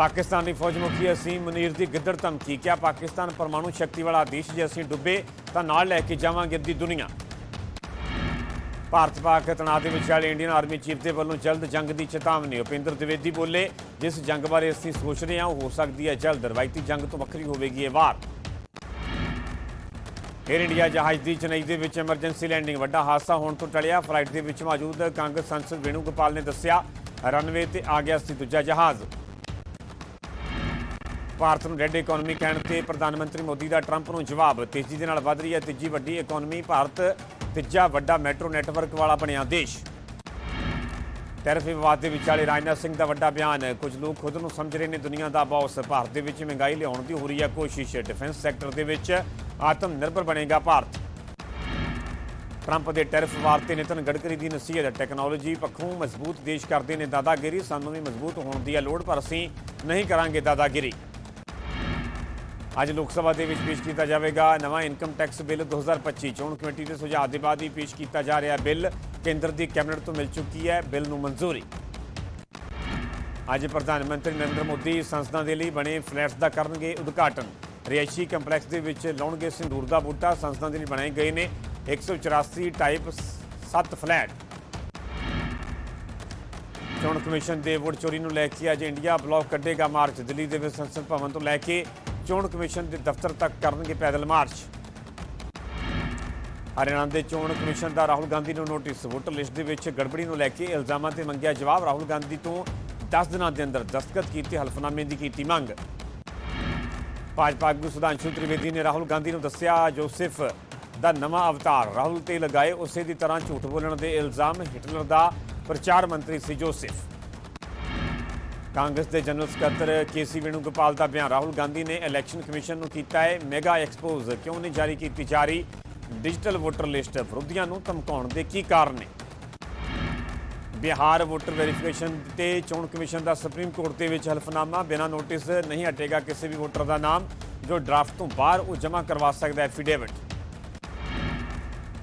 ਪਾਕਿਸਤਾਨੀ ਫੌਜ ਮੁਖੀ ਅਸੀਮ ਮਨੀਰ ਦੀ ਗਿੱਦੜ ਧਮਕੀ, ਕਿਹਾ ਪਾਕਿਸਤਾਨ ਪਰਮਾਣੂ ਸ਼ਕਤੀ ਵਾਲਾ ਦੇਸ਼ ਜੇ ਅਸੀਂ ਡੁੱਬੇ ਤਾਂ ਨਾਲ ਲੈ ਕੇ ਜਾਵਾਂਗੇ ਅੱਧੀ ਦੁਨੀਆ। ਭਾਰਤ ਪਾਕ ਤਣਾਅ ਦੇ ਵਿਚਾਲੇ ਇੰਡੀਅਨ ਆਰਮੀ ਚੀਫ ਦੇ ਵੱਲੋਂ ਜਲਦ ਜੰਗ ਦੀ ਚੇਤਾਵਨੀ, ਉਪਿੰਦਰ ਦਿਵੇਦੀ ਬੋਲੇ, ਜਿਸ ਜੰਗ ਬਾਰੇ ਅਸੀਂ ਸੋਚ ਰਹੇ ਹਾਂ, ਉਹ ਹੋ ਸਕਦੀ ਹੈ ਜਲਦ। ਰਵਾਇਤੀ ਜੰਗ ਤੋਂ ਵੱਖਰੀ ਹੋਵੇਗੀ ਇਹ ਵਾਰ। ਏਅਰ ਇੰਡੀਆ ਜਹਾਜ਼ ਦੀ ਚੇਨਈ ਦੇ ਵਿੱਚ ਐਮਰਜੈਂਸੀ ਲੈਂਡਿੰਗ ਵੱਡਾ ਹਾਦਸਾ ਹੋਣ ਤੋਂ ਟਲਿਆ। ਫਲਾਈਟ ਦੇ ਵਿੱਚ ਮੌਜੂਦ ਕਾਂਗਰਸ ਸੰਸਦ ਵੇਣੂ ਗੋਪਾਲ ਨੇ ਦੱਸਿਆ ਰਨਵੇ ਤੇ ਆ ਗਿਆ ਸੀ ਦੂਜਾ ਜਹਾਜ਼। ਭਾਰਤ ਨੂੰ ਰੈੱਡ ਇਕਨੋਮੀ ਕਹਿਣ ਤੇ ਪ੍ਰਧਾਨ ਮੰਤਰੀ ਮੋਦੀ ਦਾ ਟਰੰਪ ਨੂੰ ਜਵਾਬ। ਤੇਜ਼ੀ ਦੇ ਨਾਲ ਵਧ ਰਹੀ ਹੈ ਤੀਜੀ ਵੱਡੀ ਇਕਨੋਮੀ, ਭਾਰਤ ਤੀਜਾ ਵੱਡਾ ਮੈਟਰੋ ਨੈਟਵਰਕ ਵਾਲਾ ਬਣਿਆ ਦੇਸ਼। ਟੈਰਿਫ ਵਿਵਾਦ ਦੇ ਵਿਚਾਲੇ ਰਾਜਨਾਥ ਸਿੰਘ ਦਾ ਵੱਡਾ ਬਿਆਨ, ਕੁਝ ਲੋਕ ਖੁਦ ਨੂੰ ਸਮਝ ਰਹੇ ਨੇ ਦੁਨੀਆ ਦਾ ਬੌਸ। ਭਾਰਤ ਦੇ ਵਿੱਚ ਮਹਿੰਗਾਈ ਲਿਆਉਣ ਦੀ ਹੋ ਰਹੀ ਹੈ ਕੋਸ਼ਿਸ਼, ਡਿਫੈਂਸ ਸੈਕਟਰ ਦੇ ਵਿੱਚ ਆਤਮ ਨਿਰਭਰ ਬਣੇਗਾ ਭਾਰਤ। ਟਰੰਪ ਦੇ ਟੈਰਿਫ ਵਾਰ ਤੇ ਨਿਤਨ ਗਡਕਰੀ ਦੀ ਨਸੀਹਤ, ਟੈਕਨੋਲੋਜੀ ਪੱਖੋਂ ਮਜ਼ਬੂਤ ਦੇਸ਼ ਕਰਦੇ ਨੇ ਦਾਦਾਗਿਰੀ, ਸਾਨੂੰ ਵੀ ਮਜ਼ਬੂਤ ਹੋਣ ਦੀ ਹੈ ਲੋੜ, ਪਰ ਅਸੀਂ ਨਹੀਂ ਕਰਾਂਗੇ ਦਾਦਾਗਿਰੀ। ਅੱਜ ਲੋਕ ਸਭਾ ਦੇ ਵਿੱਚ ਪੇਸ਼ ਕੀਤਾ ਜਾਵੇਗਾ ਨਵਾਂ ਇਨਕਮ ਟੈਕਸ ਬਿੱਲ 2025 ਚੋਣ ਕਮੇਟੀ ਦੇ ਸੁਝਾਅ ਦੇ ਬਾਅਦ ਹੀ ਪੇਸ਼ ਕੀਤਾ ਜਾ ਰਿਹਾ ਬਿੱਲ। ਕੇਂਦਰ ਦੀ ਕੈਬਨਿਟ ਤੋਂ ਮਿਲ ਚੁੱਕੀ ਹੈ ਬਿੱਲ ਨੂੰ ਮਨਜ਼ੂਰੀ। ਅੱਜ ਪ੍ਰਧਾਨ ਮੰਤਰੀ ਨਰਿੰਦਰ ਮੋਦੀ ਸੰਸਦਾਂ ਦੇ ਲਈ ਬਣੇ ਫਲੈਟਸ ਦਾ ਕਰਨਗੇ ਉਦਘਾਟਨ। ਰਿਹਾਇਸ਼ੀ ਕੰਪਲੈਕਸ ਦੇ ਵਿੱਚ ਲਾਉਣਗੇ ਸਿੰਦੂਰ ਦਾ ਬੂਟਾ। ਸੰਸਦਾਂ ਦੇ ਲਈ ਬਣਾਏ ਗਏ ਨੇ 184 ਟਾਈਪ 7 ਫਲੈਟ। ਚੋਣ ਕਮਿਸ਼ਨ ਦੇ ਵੋਟ ਚੋਰੀ ਨੂੰ ਲੈ ਕੇ ਅੱਜ ਇੰਡੀਆ ਬਲਾਕ ਕੱਢੇਗਾ ਮਾਰਚ। ਦਿੱਲੀ ਦੇ ਵਿੱਚ ਸੰਸਦ ਭਵਨ ਤੋਂ ਲੈ ਕੇ ਚੋਣ ਕਮਿਸ਼ਨ ਦੇ ਦਫ਼ਤਰ ਤੱਕ ਕਰਨਗੇ ਪੈਦਲ ਮਾਰਚ। ਹਰਿਆਣਾ ਦੇ ਚੋਣ ਕਮਿਸ਼ਨ ਦਾ ਰਾਹੁਲ ਗਾਂਧੀ ਨੂੰ ਨੋਟਿਸ, ਵੋਟਰ ਲਿਸਟ ਦੇ ਵਿੱਚ ਗੜਬੜੀ ਨੂੰ ਲੈ ਕੇ ਇਲਜ਼ਾਮਾਂ ਤੇ ਮੰਗਿਆ ਜਵਾਬ, ਰਾਹੁਲ ਗਾਂਧੀ ਤੋਂ 10 ਦਿਨਾਂ ਦੇ ਅੰਦਰ ਦਸਤਖਤ ਕੀਤੇ ਹਲਫਨਾਮੇ ਦੀ ਕੀਤੀ ਮੰਗ। ਭਾਜਪਾ ਆਗੂ ਸੁਧਾਂਸ਼ੂ ਤ੍ਰਿਵੇਦੀ ਨੇ ਰਾਹੁਲ ਗਾਂਧੀ ਨੂੰ ਦੱਸਿਆ, ਜੋਸੇਫ ਦਾ ਨਵਾਂ ਅਵਤਾਰ, ਰਾਹੁਲ ਤੇ ਲਗਾਏ ਉਸੇ ਦੀ ਤਰ੍ਹਾਂ ਝੂਠ ਬੋਲਣ ਦੇ ਇਲਜ਼ਾਮ, ਹਿਟਲਰ ਦਾ ਪ੍ਰਚਾਰ ਮੰਤਰੀ ਸੀ ਜੋਸੇਫ। ਕਾਂਗਰਸ ਦੇ ਜਨਰਲ ਸਕੱਤਰ ਕੇਸੀ ਵੇਣੂਗੋਪਾਲ ਦਾ ਬਿਆਨ। ਰਾਹੁਲ ਗਾਂਧੀ ਨੇ ਇਲੈਕਸ਼ਨ ਕਮਿਸ਼ਨ ਨੂੰ ਕੀਤਾ ਹੈ ਮੈਗਾ ਐਕਸਪੋਜ਼। ਕਿਉਂ ਨਹੀਂ ਜਾਰੀ ਕੀਤੀ ਜਾ ਰਹੀ ਡਿਜੀਟਲ ਵੋਟਰ ਲਿਸਟ ਵਿਰੋਧੀਆਂ ਨੂੰ ਧਮਕਾਉਣ ਦੇ ਕੀ ਕਾਰਨ ਨੇ? ਬਿਹਾਰ ਵੋਟਰ ਵੈਰੀਫਿਕੇਸ਼ਨ ਤੇ ਚੋਣ ਕਮਿਸ਼ਨ ਦਾ ਸੁਪਰੀਮ ਕੋਰਟ ਦੇ ਵਿੱਚ ਹਲਫਨਾਮਾ। ਬਿਨਾਂ ਨੋਟਿਸ ਨਹੀਂ ਹਟੇਗਾ ਕਿਸੇ ਵੀ ਵੋਟਰ ਦਾ ਨਾਮ। ਜੋ ਡਰਾਫਟ ਤੋਂ ਬਾਹਰ ਉਹ ਜਮ੍ਹਾਂ ਕਰਵਾ ਸਕਦਾ ਹੈ ਐਫੀਡੇਵਿਟ।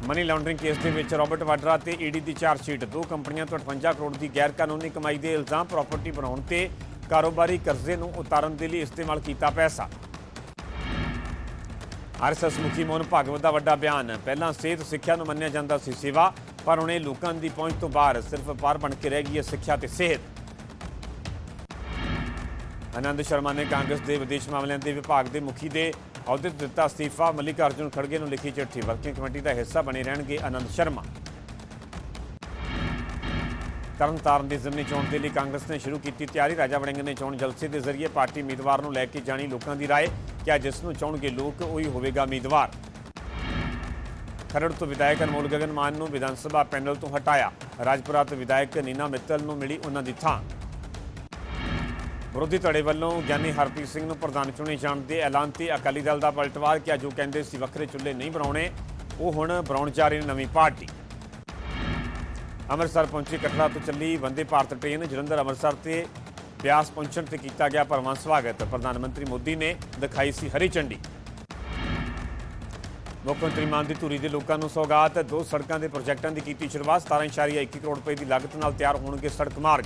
ਮਨੀ ਲਾਂਡਰਿੰਗ ਕੇਸ ਦੇ ਵਿੱਚ ਰਾਬਰਟ ਵਾਡਰਾ ਤੇ ਈਡੀ ਦੀ ਚਾਰਜ ਸ਼ੀਟ। ਦੋ ਕੰਪਨੀਆਂ ਤੋਂ 58 ਕਰੋੜ ਦੀ ਗੈਰ ਕਾਨੂੰਨੀ ਕਮਾਈ ਦੇ ਇਲਜ਼ਾਮ ਪ੍ਰਾਪਰਟੀ ਬਣਾਉਣ ਤੇ ਕਾਰੋਬਾਰੀ ਕਰਜ਼ੇ ਨੂੰ ਉਤਾਰਨ ਦੇ ਲਈ ਇਸਤੇਮਾਲ ਕੀਤਾ ਪੈਸਾ। ਆਰਐਸਐਸ ਮੁਖੀ ਮੋਹਨ ਭਾਗਵਤ ਦਾ ਵੱਡਾ ਬਿਆਨ, ਪਹਿਲਾਂ ਸਿਹਤ ਸਿੱਖਿਆ ਨੂੰ ਮੰਨਿਆ ਜਾਂਦਾ ਸੀ ਸੇਵਾ, ਪਰ ਹੁਣ ਇਹ ਲੋਕਾਂ ਦੀ ਪਹੁੰਚ ਤੋਂ ਬਾਹਰ ਸਿਰਫ ਵਪਾਰ ਬਣ ਕੇ ਰਹਿ ਗਈ ਹੈ ਸਿੱਖਿਆ ਤੇ ਸਿਹਤ। ਆਨੰਦ ਸ਼ਰਮਾ ਨੇ ਕਾਂਗਰਸ ਦੇ ਵਿਦੇਸ਼ ਮਾਮਲਿਆਂ ਦੇ ਵਿਭਾਗ ਦੇ ਮੁਖੀ ਦੇ ਅਹੁਦੇ ਤੋਂ ਦਿੱਤਾ ਅਸਤੀਫਾ ਮਲਿਕ ਅਰਜੁਨ ਖੜਗੇ ਨੂੰ ਲਿਖੀ ਚਿੱਠੀ ਵਰਕਿੰਗ ਕਮੇਟੀ ਦਾ ਹਿੱਸਾ ਬਣੇ ਰਹਿਣਗੇ ਆਨੰਦ ਸ਼ਰਮਾ ਤਰਨਤਾਰਨ ਦੀ ਜ਼ਿਮਨੀ ਚੋਣ ਦੇ ਲਈ ਕਾਂਗਰਸ ਨੇ ਸ਼ੁਰੂ ਕੀਤੀ ਤਿਆਰੀ ਰਾਜਾ ਵੜਿੰਗ ਨੇ ਚੋਣ ਜਲਸੇ ਦੇ ਜ਼ਰੀਏ ਪਾਰਟੀ ਉਮੀਦਵਾਰ ਨੂੰ ਲੈ ਕੇ ਜਾਣੀ ਲੋਕਾਂ ਦੀ رائے ਕਿ ਜਿਸ ਨੂੰ ਚਾਹਣਗੇ ਲੋਕ ਉਹੀ ਹੋਵੇਗਾ ਉਮੀਦਵਾਰ ਖਰੜ ਤੋਂ ਵਿਧਾਇਕ ਅਨਮੋਲ ਗਗਨ ਮਾਨ ਨੂੰ ਵਿਧਾਨ ਸਭਾ ਪੈਨਲ ਤੋਂ ਹਟਾਇਆ ਰਾਜਪੁਰਾ ਤੋਂ ਵਿਧਾਇਕ ਨੀਨਾ ਮਿੱਤਲ ਨੂੰ ਮਿਲੀ ਉਹਨਾਂ ਦੀ ਥਾਂ ਵਿਰੋਧੀ ਧੜੇ ਵੱਲੋਂ ਗਿਆਨੀ ਹਰਪ੍ਰੀਤ ਸਿੰਘ ਨੂੰ ਪ੍ਰਧਾਨ ਚੁਣੇ ਜਾਣ ਦੇ ਐਲਾਨ ਤੇ ਅਕਾਲੀ ਦਲ ਦਾ ਪਲਟਵਾਰ ਕਿ ਜੋ ਕਹਿੰਦੇ ਸੀ ਵੱਖਰੇ ਚੁੱਲ੍ਹੇ ਨਹੀਂ ਬਣਾਉਣੇ, ਉਹ ਹੁਣ ਬਣਾਉਣ ਜਾ ਰਹੀ ਨਵੀਂ ਪਾਰਟੀ। ਅੰਮ੍ਰਿਤਸਰ ਪਹੁੰਚੀ ਕਟੜਾ ਤੋਂ ਚੱਲੀ ਵੰਦੇ ਭਾਰਤ ਟ੍ਰੇਨ, ਜਲੰਧਰ, ਅੰਮ੍ਰਿਤਸਰ ਤੇ ਬਿਆਸ ਪਹੁੰਚਣ ਤੇ ਕੀਤਾ ਗਿਆ ਭਰਵਾਂ ਸਵਾਗਤ। ਪ੍ਰਧਾਨ ਮੰਤਰੀ ਮੋਦੀ ਨੇ ਦਿਖਾਈ ਸੀ ਹਰੀ ਝੰਡੀ। ਮੁੱਖ ਮੰਤਰੀ ਮਾਨ ਦੀ ਧੂਰੀ ਦੇ ਲੋਕਾਂ ਨੂੰ ਸੌਗਾਤ। ਦੋ ਸੜਕਾਂ ਦੇ ਪ੍ਰੋਜੈਕਟਾਂ ਦੀ ਕੀਤੀ ਸ਼ੁਰੂਆਤ 17.1 ਕਰੋੜ ਰੁਪਏ ਦੀ ਲਾਗਤ ਨਾਲ ਤਿਆਰ ਹੋਣਗੇ ਸੜਕ ਮਾਰਗ।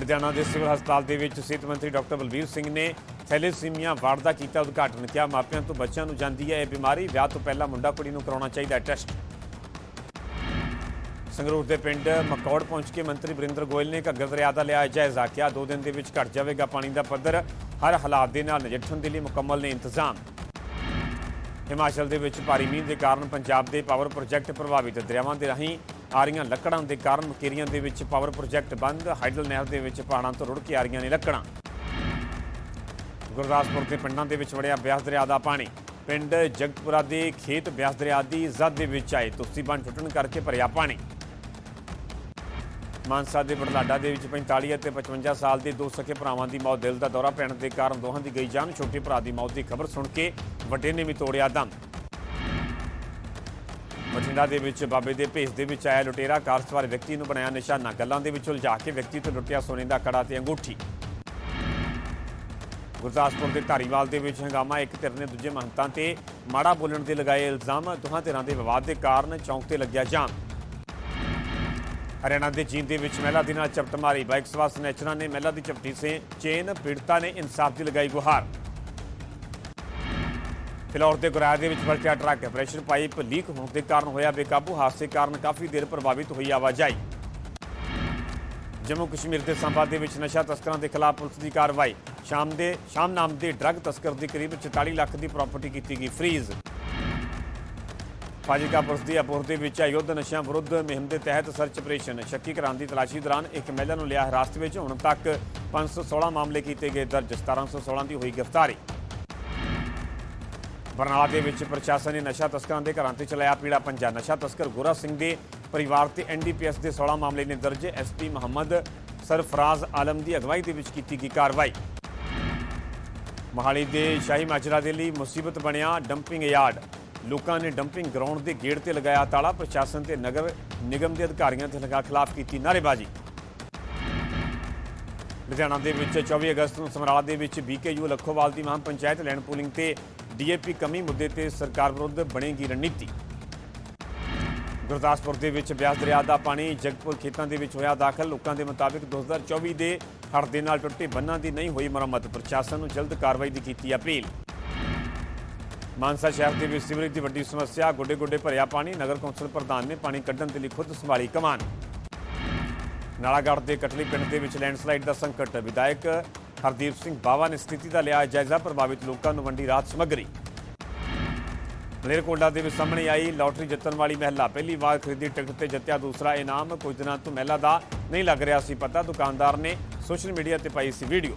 ਲੁਧਿਆਣਾ ਦੇ ਸਿਵਲ ਹਸਪਤਾਲ ਦੇ ਵਿੱਚ ਸਿਹਤ ਮੰਤਰੀ ਡਾਕਟਰ ਬਲਬੀਰ ਸਿੰਘ ਨੇ ਥੈਲੇਸੀਮੀਆ ਵਾਰਡ ਦਾ ਕੀਤਾ, ਉਦਘਾਟਨ ਕਿਹਾ ਮਾਪਿਆਂ ਤੋਂ ਬੱਚਿਆਂ ਨੂੰ ਜਾਂਦੀ ਹੈ ਇਹ ਬਿਮਾਰੀ। ਵਿਆਹ ਤੋਂ ਪਹਿਲਾਂ ਮੁੰਡਾ ਕੁੜੀ ਨੂੰ ਕਰਾਉਣਾ ਚਾਹੀਦਾ ਟੈਸਟ। ਸੰਗਰੂਰ ਦੇ ਪਿੰਡ ਮਕੌੜ ਪਹੁੰਚ ਕੇ ਮੰਤਰੀ ਬਰਿੰਦਰ ਗੋਇਲ ਨੇ ਘੱਗਰ ਦਰਿਆ ਦਾ ਲਿਆ ਜਾਇਜ਼ਾ ਕਿਹਾ ਦੋ ਦਿਨ ਦੇ ਵਿੱਚ ਘਟ ਜਾਵੇਗਾ ਪਾਣੀ ਦਾ ਪੱਧਰ। ਹਰ ਹਾਲਾਤ ਦੇ ਨਾਲ ਨਜਿੱਠਣ ਦੇ ਲਈ ਮੁਕੰਮਲ ਨੇ ਇੰਤਜ਼ਾਮ। ਹਿਮਾਚਲ ਦੇ ਵਿੱਚ ਭਾਰੀ ਮੀਂਹ ਦੇ ਕਾਰਨ ਪੰਜਾਬ ਦੇ ਪਾਵਰ ਪ੍ਰੋਜੈਕਟ ਪ੍ਰਭਾਵਿਤ। ਦਰਿਆਵਾਂ ਦੇ ਰਾਹੀਂ ਆ ਰਹੀਆਂ ਲੱਕੜਾਂ ਦੇ ਕਾਰਨ ਮਕੇਰੀਆਂ ਦੇ ਵਿੱਚ ਪਾਵਰ ਪ੍ਰੋਜੈਕਟ ਬੰਦ, ਹਾਈਡਲ ਨਹਿਰ ਦੇ ਵਿੱਚ ਪਹਾੜਾਂ ਤੋਂ ਰੁੜ ਕੇ ਆ ਰਹੀਆਂ ਨੇ ਲੱਕੜਾਂ। ਗੁਰਦਾਸਪੁਰ ਦੇ ਪਿੰਡਾਂ ਦੇ ਵਿੱਚ ਵੜਿਆ ਬਿਆਸ ਦਰਿਆ ਦਾ ਪਾਣੀ। ਪਿੰਡ ਜਗਤਪੁਰਾ ਦੇ ਖੇਤ ਬਿਆਸ ਦਰਿਆ ਦੀ ਜ਼ਦ ਦੇ ਵਿੱਚ ਆਏ ਤੁਸੀਂ ਬੰਨ ਟੁੱਟਣ ਕਰਕੇ ਭਰਿਆ ਪਾਣੀ। ਮਾਨਸਾ ਦੇ ਬੜਲਾਡਾ ਦੇ ਵਿੱਚ 45 ਅਤੇ 55 ਸਾਲ ਦੇ ਦੋ ਸਕੇ ਭਰਾਵਾਂ ਦੀ ਮੌਤ, ਦਿਲ ਦਾ ਦੌਰਾ ਪੈਣ ਦੇ ਕਾਰਨ ਦੋਹਾਂ ਦੀ ਗਈ ਜਾਨ, ਛੋਟੇ ਭਰਾ ਦੀ ਮੌਤ ਦੀ ਖਬਰ ਸੁਣ ਕੇ ਵੱਡੇ ਨੇ ਵੀ ਤੋੜਿਆ ਦਮ ਬਠਿੰਡਾ ਦੇ ਵਿੱਚ ਬਾਬੇ ਦੇ ਭੇਸ ਦੇ ਵਿੱਚ ਆਇਆ ਲੁਟੇਰਾ। ਕਾਰ ਸਵਾਰ ਵਿਅਕਤੀ ਨੂੰ ਬਣਾਇਆ ਨਿਸ਼ਾਨਾ। ਗੱਲਾਂ ਦੇ ਵਿੱਚ ਉਲਝਾ ਕੇ ਵਿਅਕਤੀ ਤੋਂ ਲੁੱਟਿਆ ਸੋਨੇ ਦਾ ਕੜਾ ਤੇ ਅੰਗੂਠੀ। ਗੁਰਦਾਸਪੁਰ ਦੇ ਧਾਰੀਵਾਲ ਦੇ ਵਿੱਚ ਹੰਗਾਮਾ। ਇੱਕ ਧਿਰ ਨੇ ਦੂਜੇ ਮਹੰਤਾਂ ਤੇ ਮਾੜਾ ਬੋਲਣ ਦੇ ਲਗਾਏ ਇਲਜ਼ਾਮ। ਦੋਹਾਂ ਧਿਰਾਂ ਦੇ ਵਿਵਾਦ ਦੇ ਕਾਰਨ ਚੌਂਕ ਤੇ ਲੱਗਿਆ ਜਾਮ। ਹਰਿਆਣਾ ਦੇ ਜੀਂਦ ਦੇ ਵਿੱਚ ਮਹਿਲਾ ਦੇ ਨਾਲ ਚਪਟ ਮਾਰੀ। ਬਾਈਕ ਸਵਾਰ ਸਨੈਚਰਾਂ ਨੇ ਮਹਿਲਾ ਦੀ ਚਪਟੀ ਸੇ ਚੇਨ ਪੀੜਤਾ ਨੇ ਇਨਸਾਫ ਦੀ ਲਗਾਈ ਗੁਹਾਰ। ਫਿਲੌਰ ਦੇ ਗੁਰਾਇਆ ਦੇ ਵਿੱਚ ਵਰਤਿਆ ਟਰੱਕ। ਪ੍ਰੈਸ਼ਰ ਪਾਈਪ ਲੀਕ ਹੋਣ ਦੇ ਕਾਰਨ ਹੋਇਆ ਬੇਕਾਬੂ। ਹਾਦਸੇ ਕਾਰਨ ਕਾਫੀ ਦੇਰ ਪ੍ਰਭਾਵਿਤ ਹੋਈ ਆਵਾਜਾਈ। ਜੰਮੂ ਕਸ਼ਮੀਰ ਦੇ ਸੰਭਾ ਦੇ ਵਿੱਚ ਨਸ਼ਾ ਤਸਕਰਾਂ ਦੇ ਖਿਲਾਫ ਪੁਲਿਸ ਦੀ ਕਾਰਵਾਈ। ਸ਼ਾਮ ਦੇ ਸ਼ਾਮ ਨਾਮ ਦੇ ਡਰੱਗ ਤਸਕਰ ਦੀ ਕਰੀਬ 44 ਲੱਖ ਦੀ ਪ੍ਰਾਪਰਟੀ ਕੀਤੀ ਗਈ। ਫ੍ਰੀਜ਼। ਫਾਜ਼ਿਲਕਾ ਪੁਲਿਸ ਦੀ ਅਪੋਰ ਦੇ ਵਿੱਚ ਅਯੁੱਧ ਨਸ਼ਿਆਂ ਵਿਰੁੱਧ ਮੁਹਿੰਮ ਦੇ ਤਹਿਤ ਸਰਚ ਆਪਰੇਸ਼ਨ। ਸ਼ੱਕੀ ਘਰਾਂ ਦੀ ਤਲਾਸ਼ੀ ਦੌਰਾਨ ਇੱਕ ਮਹਿਲਾ ਨੂੰ ਲਿਆ ਹਿਰਾਸਤ ਵਿੱਚ। ਹੁਣ ਤੱਕ 516 ਮਾਮਲੇ ਕੀਤੇ ਗਏ ਦਰਜ। 1716 ਦੀ ਹੋਈ ਗ੍ਰਿਫਤਾਰੀ। ਬਰਨਾਲਾ ਦੇ ਵਿੱਚ ਪ੍ਰਸ਼ਾਸਨ ਨੇ ਨਸ਼ਾ ਤਸਕਰਾਂ ਦੇ ਘਰਾਂ ਤੇ ਚਲਾਇਆ ਪੀੜਾ ਪੰਜਾ। ਨਸ਼ਾ ਤਸਕਰ ਗੋਰਾ ਸਿੰਘ ਦੇ ਪਰਿਵਾਰ ਤੇ ਐਨਡੀਪੀਐਸ ਦੇ 16 ਮਾਮਲੇ ਨੇ ਦਰਜ। ਐਸਪੀ ਮੁਹੰਮਦ ਸਰਫਰਾਜ਼ ਆਲਮ ਦੀ ਅਗਵਾਈ ਦੇ ਵਿੱਚ ਕੀਤੀ ਗਈ ਕਾਰਵਾਈ। ਮੋਹਾਲੀ ਦੇ ਸ਼ਾਹੀ ਮਾਜਰਾ ਦੇ ਲਈ ਮੁਸੀਬਤ ਬਣਿਆ ਡੰਪਿੰਗ ਯਾਰਡ। ਲੋਕਾਂ ਨੇ ਡੰਪਿੰਗ ਗਰਾਊਂਡ ਦੇ ਗੇਟ ਤੇ ਲਗਾਇਆ ਤਾਲਾ। ਪ੍ਰਸ਼ਾਸਨ ਤੇ ਨਗਰ ਨਿਗਮ ਦੇ ਅਧਿਕਾਰੀਆਂ ਦੇ ਲਗਾ ਖਿਲਾਫ ਕੀਤੀ ਨਾਅਰੇਬਾਜ਼ੀ। ਲੁਧਿਆਣਾ ਦੇ ਵਿੱਚ 24 ਅਗਸਤ ਨੂੰ ਸਮਰਾਲਾ ਦੇ ਵਿੱਚ ਬੀਕੇਯੂ ਲੱਖੋਵਾਲ ਦੀ ਮਹਾਂ ਪੰਚਾਇਤ ਲੈਂਡ ਪੂਲਿੰਗ ਤੇ ਡੀਏਪੀ ਕਮੀ ਮੁੱਦੇ ਤੇ ਸਰਕਾਰ ਵਿਰੁੱਧ ਬਣੇਗੀ ਰਣਨੀਤੀ। ਗੁਰਦਾਸਪੁਰ ਦੇ ਵਿੱਚ ਬਿਆਸ ਦਰਿਆ ਦਾ ਪਾਣੀ ਜਗਪੁਰ ਖੇਤਾਂ ਦੇ ਵਿੱਚ ਹੋਇਆ ਦਾਖਲ। ਲੋਕਾਂ ਦੇ ਮੁਤਾਬਿਕ 2024 ਦੇ ਹੜ ਦੇ ਨਾਲ ਟੁੱਟੇ ਬੰਨਾਂ ਦੀ ਨਹੀਂ ਹੋਈ ਮੁਰੰਮਤ। ਪ੍ਰਸ਼ਾਸਨ ਨੂੰ ਜਲਦ ਕਾਰਵਾਈ ਦੀ ਕੀਤੀ ਅਪੀਲ। ਮਾਨਸਾ ਸ਼ਹਿਰ ਦੇ ਵਿੱਚ ਸੀਵਰੇਜ ਦੀ ਵੱਡੀ ਸਮੱਸਿਆ ਗੋਡੇ ਗੋਡੇ ਭਰਿਆ ਪਾਣੀ। ਨਗਰ ਕੌਂਸਲ ਪ੍ਰਧਾਨ ਨੇ ਪਾਣੀ ਕੱਢਣ ਦੇ ਲਈ ਖੁਦ ਸੰਭਾਲੀ ਕਮਾਨ। ਨਾਲਾਗੜ੍ਹ ਦੇ ਕਟਲੀ ਪਿੰਡ ਦੇ ਵਿੱਚ ਲੈਂਡਸਲਾਈਡ ਦਾ ਸੰਕਟ। ਵਿਧਾਇਕ ਹਰਦੀਪ ਸਿੰਘ ਬਾਵਾ ਨੇ ਸਥਿਤੀ ਦਾ ਲਿਆ ਜਾਇਜ਼ਾ, ਪ੍ਰਭਾਵਿਤ ਲੋਕਾਂ ਨੂੰ ਵੰਡੀ ਰਾਹਤ ਸਮੱਗਰੀ। ਮਲੇਰਕੋਟਲਾ ਦੇ ਵਿੱਚ ਸਾਹਮਣੇ ਆਈ ਲਾਟਰੀ ਜਿੱਤਣ ਵਾਲੀ ਮਹਿਲਾ। ਪਹਿਲੀ ਵਾਰ ਖਰੀਦੀ ਟਿਕਟ ਤੇ ਜਿੱਤਿਆ ਦੂਸਰਾ ਇਨਾਮ। ਕੁਝ ਦਿਨਾਂ ਤੋਂ ਮਹਿਲਾ ਦਾ ਨਹੀਂ ਲੱਗ ਰਿਹਾ ਸੀ ਪਤਾ। ਦੁਕਾਨਦਾਰ ਨੇ ਸੋਸ਼ਲ ਮੀਡੀਆ ਤੇ ਪਾਈ ਸੀ ਵੀਡੀਓ।